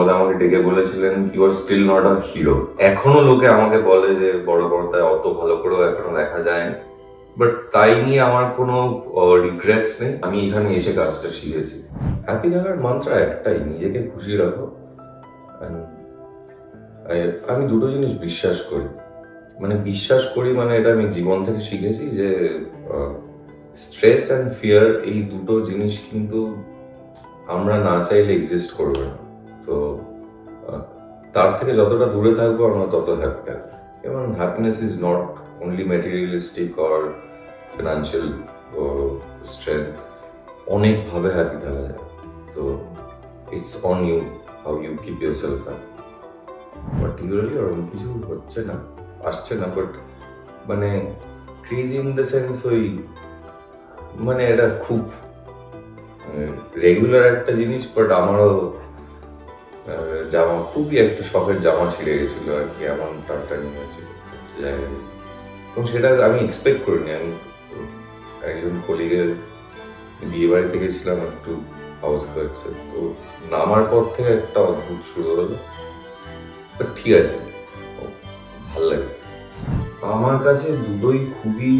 বুম্বাদা আমাকে ডেকে বলেছিলেন you are still not a hero এখনও লোকে আমাকে বলে যে, বড় পর্দায় অত ভালো করেও এখনও দেখা যায়নি। বাট তাই নিয়ে আমার কোনো রিগ্রেটস নেই। আমি এখানে এসে কাজটা শিখেছি। হ্যাপি থাকার মন্ত্র একটাই, নিজেকে খুশি রাখো। আমি দুটো জিনিস বিশ্বাস করি। মানে বিশ্বাস করি মানে এটা আমি জীবন থেকে শিখেছি যে স্ট্রেস অ্যান্ড ফিয়ার এই দুটো জিনিস কিন্তু আমরা না চাইলে এক্সিস্ট করবে না। তো তার থেকে যতটা দূরে থাকব আমরা তত হ্যাপি থাকব। এবং happiness is not only materialistic or financial strength অনেকভাবে হ্যাপি থাকা যায়। তো it's on you how you keep yourself happy particularly ওরকম কিছু হচ্ছে না, আসছে না বাট মানে ক্রিজ ইন দ্য সেন্স ওই মানে এটা খুব রেগুলার একটা জিনিস বাট আমারও জামা, খুবই একটা শখের জামা ছিঁড়ে গেছিল আর কি এমন টাটা নিয়েছিল এবং সেটা আমি এক্সপেক্ট করিনি। আমি একজন কলিগের বিয়ে বাড়িতে গেছিলাম একটু হাউস ওয়ার্কসে তো নামার পর থেকে একটা অদ্ভুত শুরু হলো। ঠিক আছে। ভালো লাগে। আমার কাছে দুটোই খুবই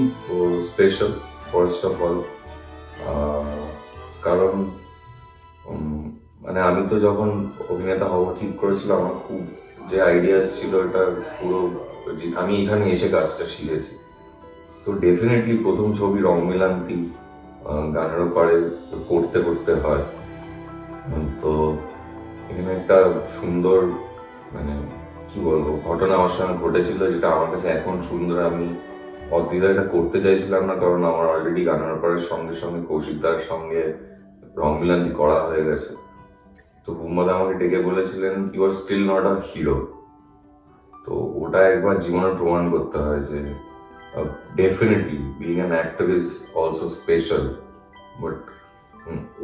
স্পেশাল ফার্স্ট অফ অল কারণ মানে আমি তো যখন অভিনেতা হওয়া ঠিক করেছিলাম আমার খুব যে আইডিয়াস ছিল এটা পুরো আমি এখানে এসে কাজটা শিখেছি। তো ডেফিনেটলি প্রথম ছবি রং মিলান্তি গানের পারে করতে করতে হয়। তো এখানে একটা সুন্দর মানে কি বলব, ঘটনা আমার সঙ্গে ঘটেছিল যেটা আমার কাছে এখন সুন্দর। আমি অদ্বিধা এটা করতে চাইছিলাম না, কারণ আমার অলরেডি গানের পাড়ের সঙ্গে সঙ্গে কৌশিকদার সঙ্গে রং মিলান্তি করা হয়ে গেছে। তো বুম্বাদা আমাকে ডেকে বলেছিলেন you are still not a hero তো ওটা একবার জীবনে প্রমাণ করতে হয় যে definitely being an actor is also special but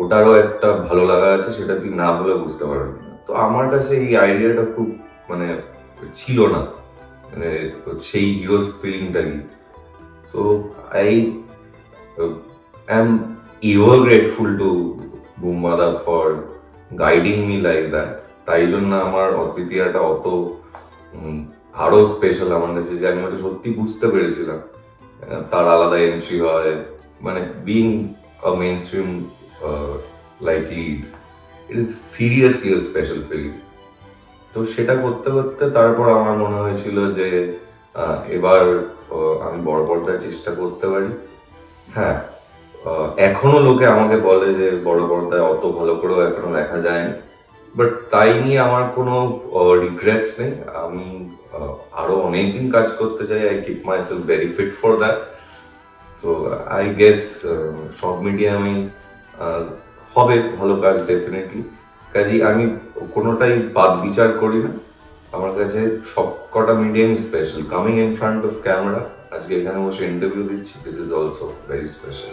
ওটারও একটা ভালো লাগা আছে, সেটা তুই না হলে বুঝতে পারবি না। তো আমার কাছে এই আইডিয়াটা খুব মানে ছিল না। মানে তো সেই হিরো ফিলিংটা কি? তো I am ever grateful to বুম্বাদা for guiding me like that তাই জন্য আমার অদ্বিতীয়াটা অত উম, আরও স্পেশাল আমার কাছে যে আমি ওটা সত্যি বুঝতে পেরেছিলাম। তার আলাদা এন্ট্রি হয়। মানে being a mainstream like lead it is seriously special feeling তো সেটা করতে করতে তারপর আমার মনে হয়েছিল যে এবার আমি বড় পর্দায় চেষ্টা করতে পারি। হ্যাঁ এখনও লোকে আমাকে বলে যে বড় পর্দায় অত ভালো করেও এখনও দেখা যায়নি। বাট তাই নিয়ে আমার কোনো রিগ্রেটস নেই। আমি আরও অনেকদিন কাজ করতে চাই। I keep myself very fit for that তো আই গেস সব মিডিয়ামে হবে ভালো কাজ ডেফিনেটলি কাজেই আমি কোনোটাই বাদ বিচার করি না। আমার কাছে সব কটা medium special coming in front of camera আজকে এখানে বসে ইন্টারভিউ দিচ্ছি this is also very special